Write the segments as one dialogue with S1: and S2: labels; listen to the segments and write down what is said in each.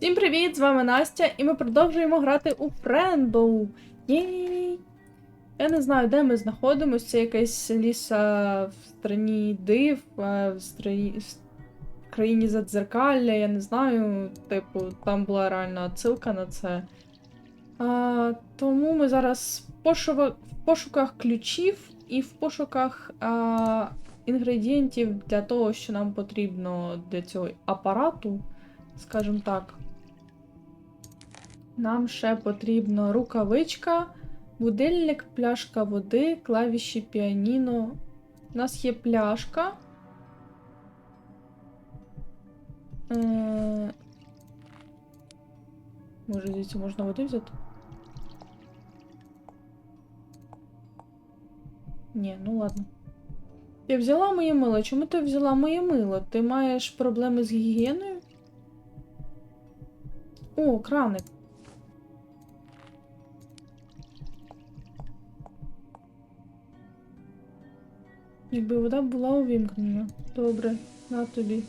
S1: Всім привіт! З вами Настя, і ми продовжуємо грати у Френбоу. Я не знаю, де ми знаходимося. Це якась ліса в страні див, е, в, страї... в країні задзеркалля, я не знаю. Типу, там була реальна отсилка на це. А, тому ми зараз в, пошука... в пошуках ключів і в пошуках а, інгредієнтів для того, що нам потрібно для цього апарату, скажімо так. Нам ще потрібно рукавичка, будильник, пляшка води, клавіші піаніно. У нас є пляшка. Е... Може, звідси можна води взяти? Ні, ну ладно. Я взяла моє мило. Чому ти взяла моє мило? Ти маєш проблеми з гігієною? О, краник. Якби вода була увімкнена. Добре, на тобі.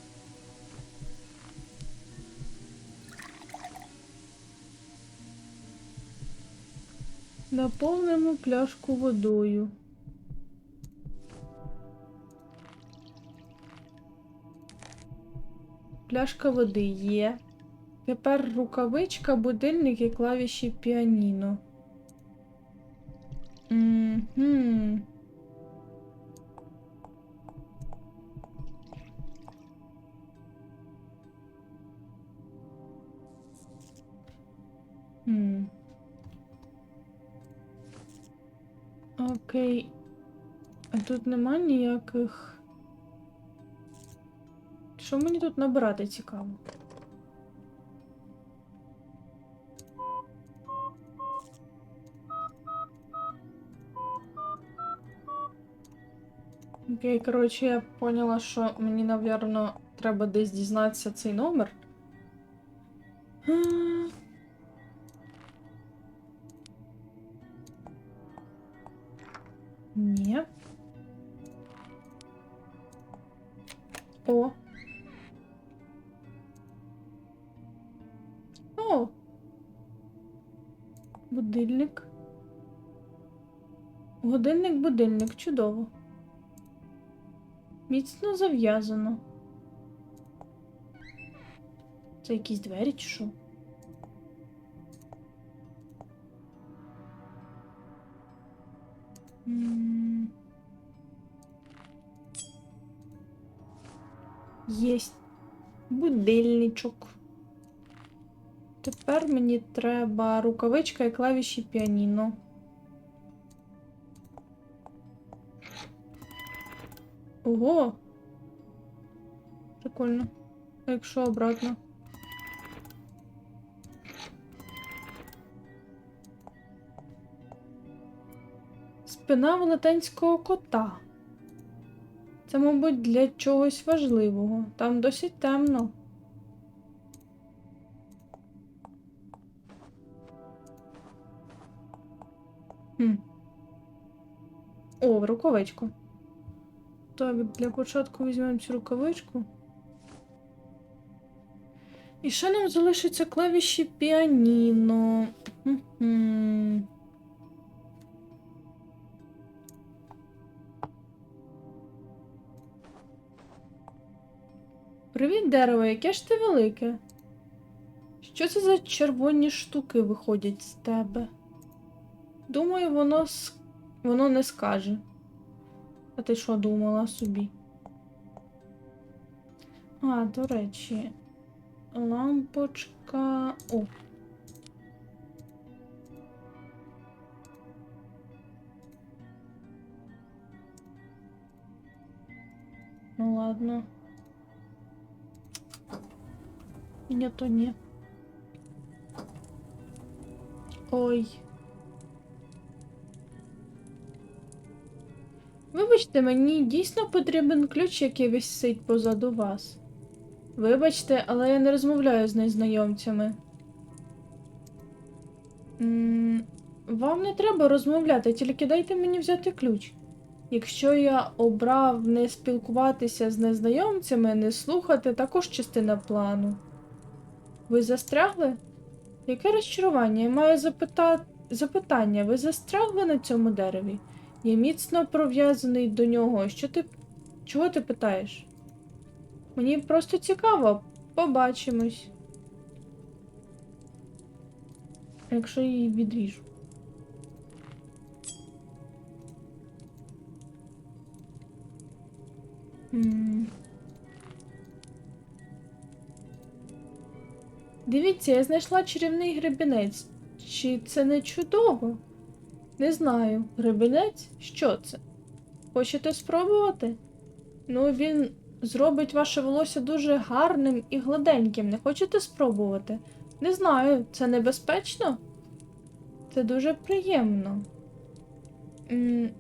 S1: Наповнимо пляшку водою. Пляшка води є. Тепер рукавичка, будильник і клавіші піаніно. Угу. Окей. А тут нема ніяких. Що мені тут набирати цікаво? Окей, коротше, я поняла, що мені, напевно, треба десь дізнатися цей номер. Будильник, чудово. Міцно зав'язано. Це якісь двері чи що? Єсть будильничок. Тепер мені треба рукавичка і клавіші піаніно. Ого! Прикольно. А якщо обратно? Спина велетенського кота. Це, мабуть, для чогось важливого. Там досить темно. Хм. О, рукавичку. Так, для початку візьмемо цю рукавичку. І ще нам залишиться клавіші піаніно. Привіт, дерево, яке ж ти велике? Що це за червоні штуки виходять з тебе? Думаю, воно воно не скаже. А ти що думала собі? А, до речі, лампочка. О. Ну ладно. Ні, то ні. Ой. Вибачте, мені дійсно потрібен ключ, який висить позаду вас. Вибачте, але я не розмовляю з незнайомцями. М, Вам не треба розмовляти, тільки дайте мені взяти ключ. Якщо я обрав не спілкуватися з незнайомцями, не слухати, також частина плану. Ви застрягли? Яке розчарування? Я маю запита... запитання. Ви застрягли на цьому дереві? Я міцно пров'язаний до нього. Що ти. Чого ти питаєш? Мені просто цікаво. Побачимось. Якщо її відріжу. Дивіться, я знайшла чарівний гребінець. Чи це не чудово? Не знаю. Гребінець? Що це? Хочете спробувати? Ну, він зробить ваше волосся дуже гарним і гладеньким. Не хочете спробувати? Не знаю, це небезпечно? Це дуже приємно.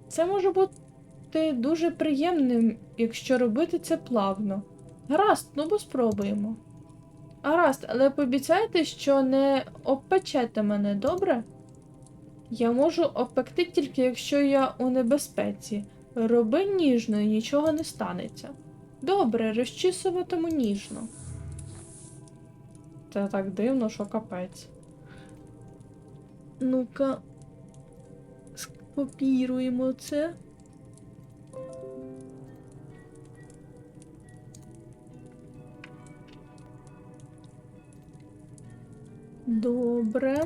S1: Це може бути дуже приємним, якщо робити це плавно. Гаразд, ну бо спробуємо. Гаразд, але пообіцяйте, що не обпечете мене, добре? Я можу обпекти тільки, якщо я у небезпеці. Роби ніжно і нічого не станеться. Добре, розчісуватиму ніжно. Це так дивно, що капець. Ну-ка, скопіруємо це. Добре.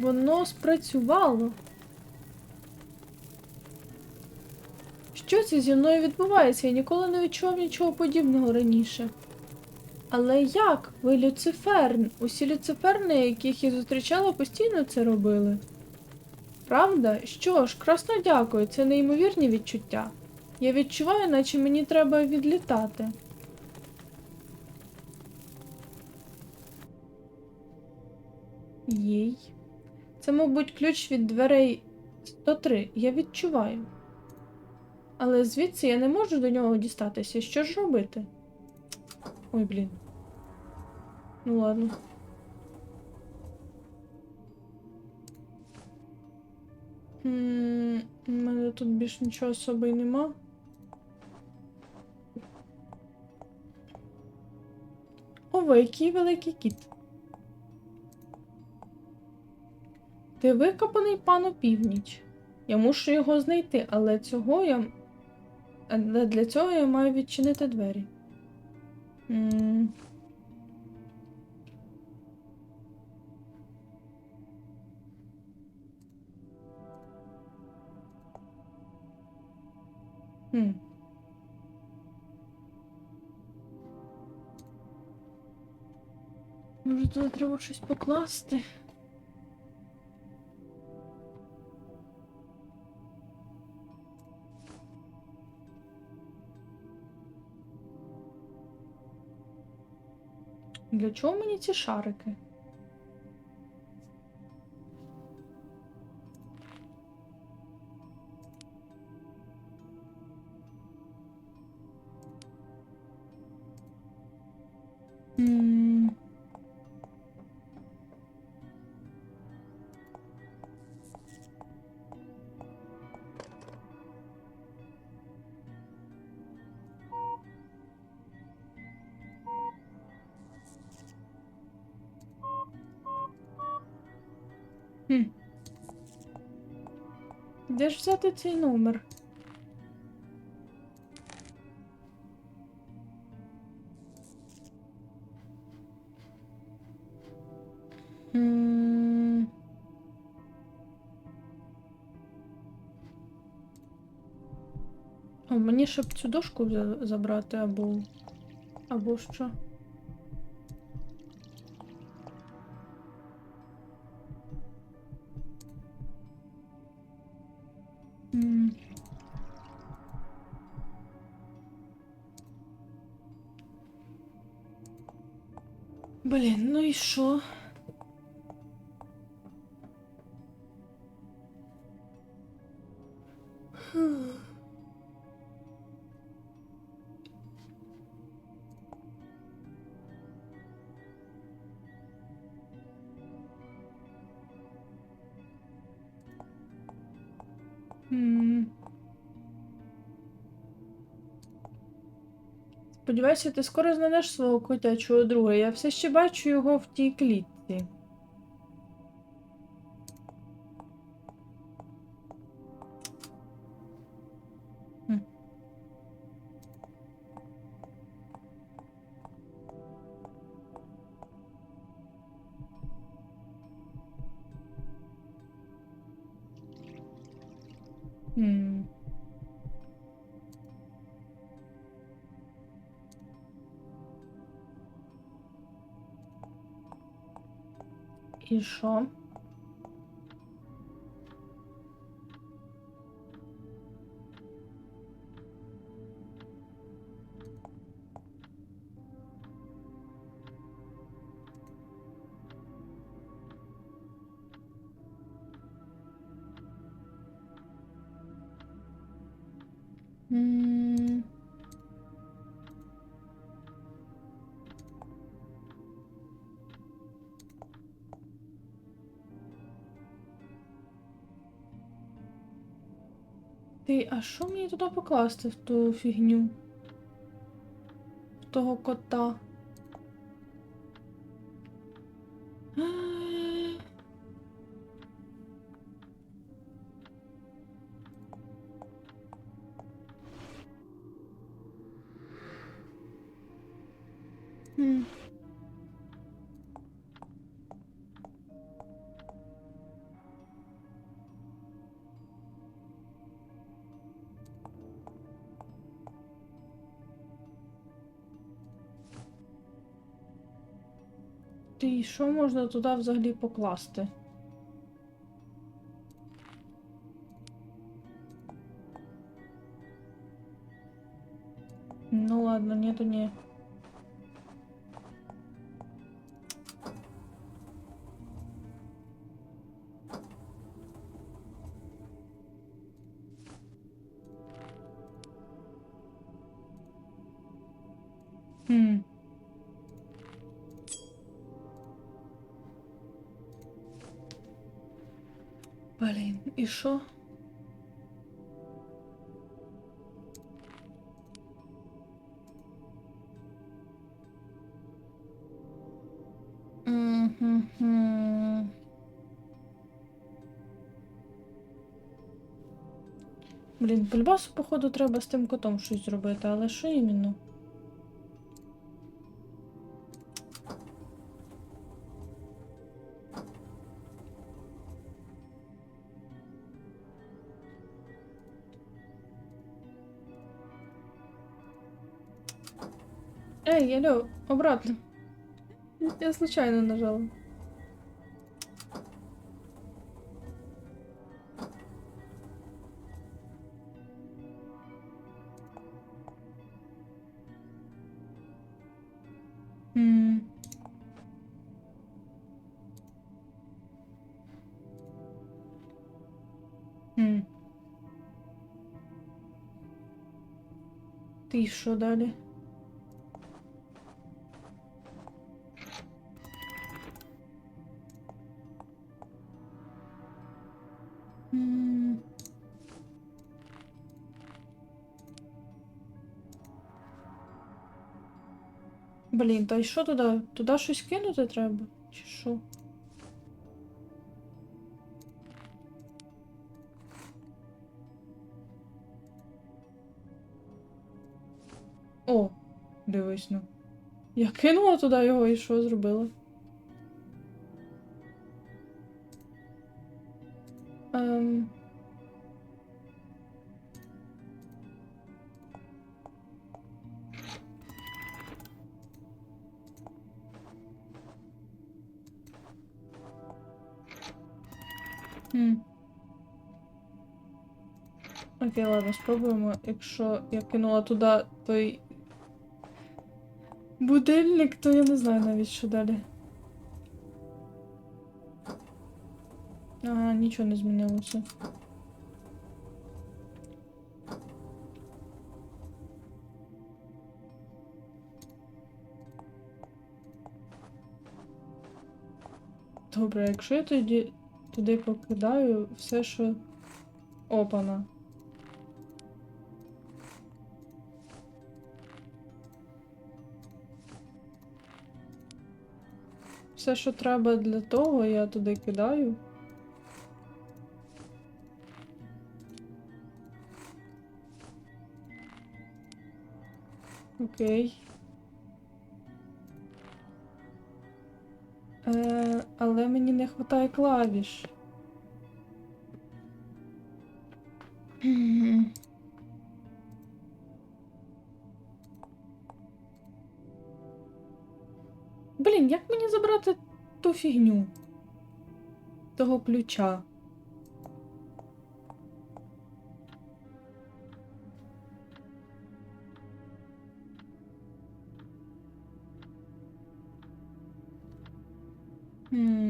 S1: Воно спрацювало. Що це зі мною відбувається? Я ніколи не відчував нічого подібного раніше. Але як? Ви Люциферн? Усі люциферни, яких я зустрічала, постійно це робили. Правда? Що ж, красно дякую, це неймовірні відчуття. Я відчуваю, наче мені треба відлітати. Єй. Це, мабуть, ключ від дверей 103. Я відчуваю. Але звідси я не можу до нього дістатися. Що ж робити? Ой, блін. Ну ладно. У мене тут більш нічого особи й нема. Ова, який великий кіт. Ти викопаний пану північ. Я мушу його знайти, але цього я. Але для цього я маю відчинити двері. М. Хм. Може, туди треба щось покласти? Для чого мені ці шарики? Де ж взяти цей номер? О, мені щоб цю дошку забрати або. або що. Блін, ну і що? М. Сподіваюся, ти скоро знайдеш свого котячого друга. Я все ще бачу його в тій клітці. І що? Ти, а що мені туди покласти в ту фігню? В того кота? Ти що можна туди взагалі покласти? Ну ладно, нету не. Блін, і що? Блін, по-любасу, походу, треба з тим котом щось зробити, але що іменно? Эй, алло, обратно. Я случайно нажала. Ти що далі? Блін, та й що туди? Туди щось кинути треба? Чи що? О, дивись ну. Я кинула туди його і що зробила? Окей, ладно, спробуємо. Якщо я кинула туди той будильник, то я не знаю навіть, що далі. Ага, нічого не змінилося. Добре, якщо я тоді туди покидаю все, що опана. Все, що треба для того, я туди кидаю. Окей. Е, але мені не вистачає клавіш. Фігню? Того ключа. Хм.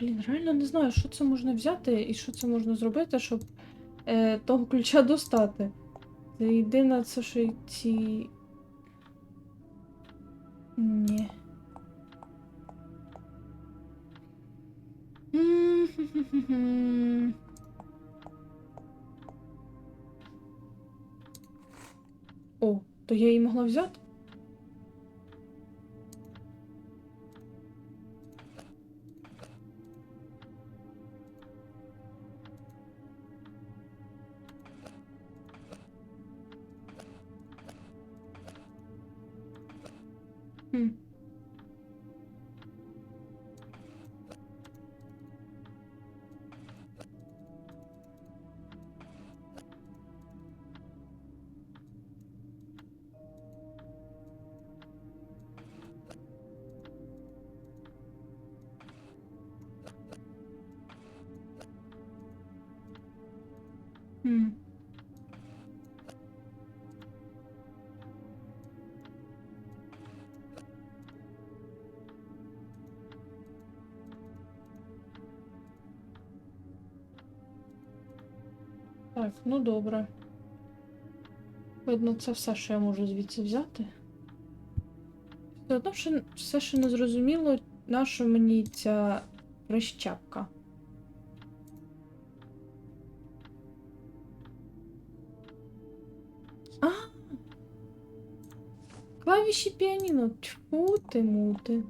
S1: Блін, реально не знаю, що це можна взяти і що це можна зробити, щоб е, того ключа достати. Це єдине, це що й ці. Ні. О, то я її могла взяти? Так, ну добре. Видно, це все, що я можу звідси взяти. Все одно все ще не зрозуміло, на що мені ця прищепка. Клавіші піаніно. Тьфу ти мути.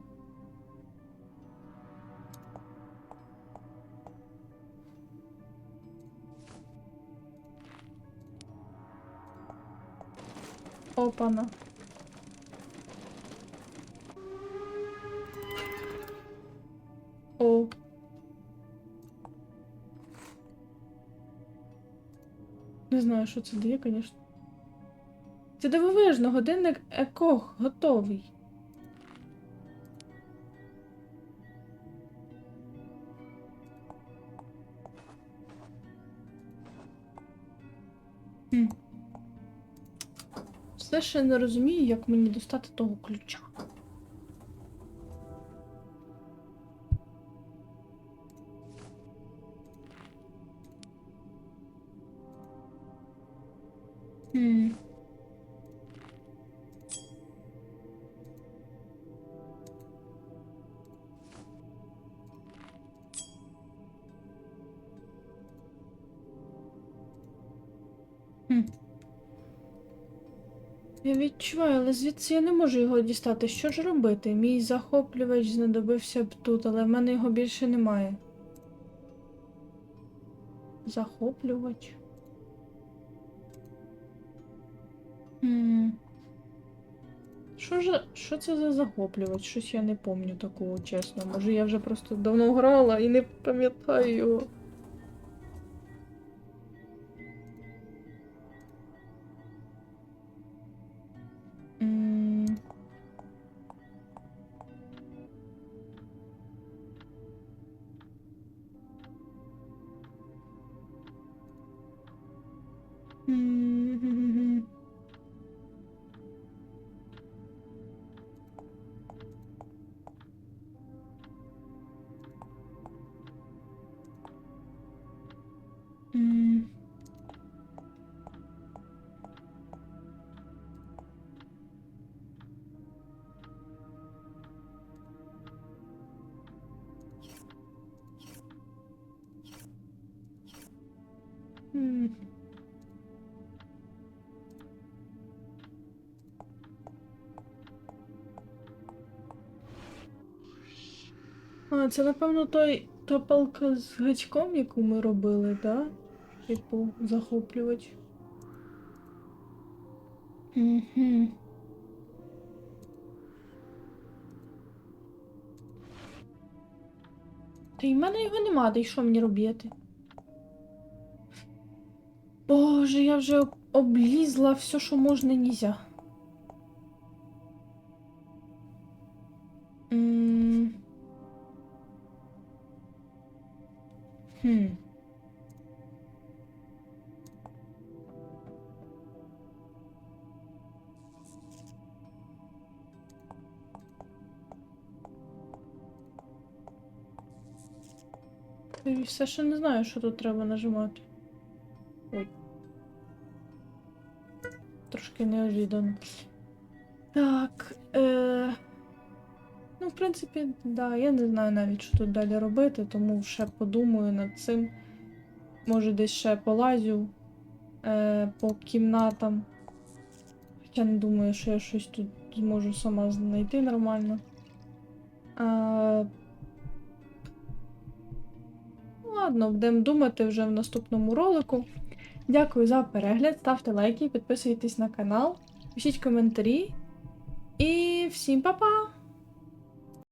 S1: Опана. О. Не знаю, що це дає, звісно. Це дивовижно, годинник екох готовий. Все ще не розумію, як мені достати того ключа. Відчуваю, але звідси я не можу його дістати. Що ж робити? Мій захоплювач знадобився б тут, але в мене його більше немає. Захоплювач. Що ж, що це за захоплювач? Щось я не пам'ятаю такого, чесно. Може я вже просто давно грала і не пам'ятаю його. А, це, напевно, той та палка з гачком, яку ми робили, да? Типу, захоплювач. Угу. Та й в мене його нема, та й що мені робити? Боже, я вже облізла все, що можна нельзя. М. Хм. І все ще не знаю, що тут треба нажимати. Ой. Трошки неожиданно. Так. Е... Ну, в принципі, да, я не знаю навіть, що тут далі робити, тому ще подумаю над цим. Може, десь ще полазю е, по кімнатам. Хоча не думаю, що я щось тут зможу сама знайти нормально. А... Ладно, будемо думати вже в наступному ролику. Дякую за перегляд, ставте лайки, підписуйтесь на канал, пишіть коментарі. І всім па-па!